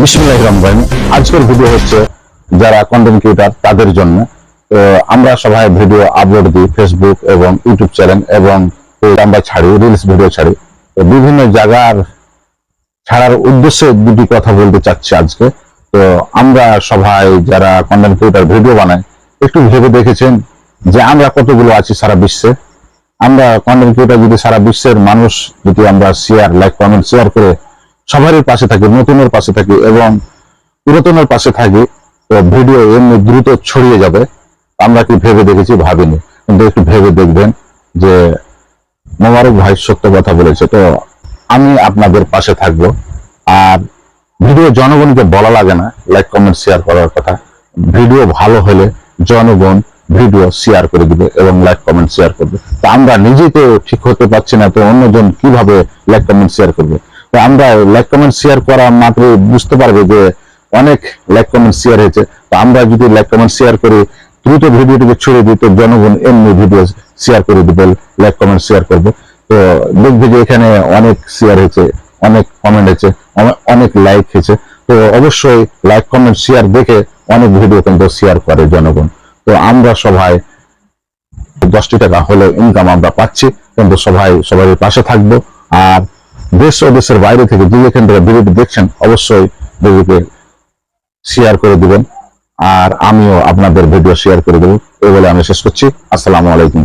বিসমুল্লাহ রহমান আজকের হচ্ছে যারা কন্টেন্ট তাদের জন্য। তো আমরা সবাই ভিডিও আপলোড দিই ফেসবুক এবং ইউটিউব চ্যানেল এবং আমরা ছাড়ি রিলস ভিডিও ছাড়ি। তো বিভিন্ন জায়গার ছাড়ার উদ্দেশ্যে দুটি কথা বলতে চাচ্ছি আজকে। তো আমরা সবাই যারা কন্টেন্ট ক্রিয়েটার ভিডিও বানাই, একটু ভেবে দেখেছেন যে আমরা কতগুলো আছি সারা বিশ্বে? আমরা কন্টেন্ট ক্রিয়েটার যদি সারা বিশ্বের মানুষ যদি আমরা শেয়ার লাইক কমেন্ট শেয়ার করে সবারই পাশে থাকি, নতুনের পাশে থাকি এবং পুরাতনের পাশে থাকি, তো ভিডিও এমনি দ্রুত ছড়িয়ে যাবে। আমরা কি ভেবে দেখেছি? ভাবিনি। কিন্তু একটু ভেবে দেখবেন যে মোবারক ভাই সত্য কথা বলেছে। তো আমি আপনাদের পাশে থাকব। আর ভিডিও জনগণকে বলা লাগে না, লাইক, কমেন্ট, শেয়ার করার কথা। ভিডিও ভালো হলে জনগণ ভিডিও শেয়ার করে দিবে এবং লাইক, কমেন্ট, শেয়ার করবে। তো আমরা নিজেই তো ঠিক হতে পারছি না, তো অন্যজন কীভাবে লাইক, কমেন্ট, শেয়ার করবে? তো আমরা লাইক কমেন্ট শেয়ার করা মাত্র বুঝতে পারবে যে অনেক লাইক কমেন্ট শেয়ার হয়েছে। তো আমরা যদি লাইক কমেন্ট শেয়ার করি, দ্রুত ভিডিওটিকে ছড়িয়ে দিই তো জনগণ এমনি ভিডিও শেয়ার করে দিবে লাইক কমেন্ট শেয়ার করবে। তো দেখবে যে এখানে অনেক শেয়ার হয়েছে, অনেক কমেন্ট হয়েছে অনেক লাইক হয়েছে। তো অবশ্যই লাইক কমেন্ট শেয়ার দেখে অনেক ভিডিও কিন্তু শেয়ার করে জনগণ। তো আমরা সবাই দশটি টাকা হলে ইনকাম আমরা পাচ্ছি, কিন্তু সবাই সবাই পাশে থাকব। আর দেশ ও দেশের বাইরে থেকে যে যেখান থেকে ভিডিওটি দেখছেন, অবশ্যই ভিডিওকে শেয়ার করে দিবেন। আর আমিও আপনাদের ভিডিও শেয়ার করে দেবো। এই বলে আমি শেষ করছি। আসসালামু আলাইকুম।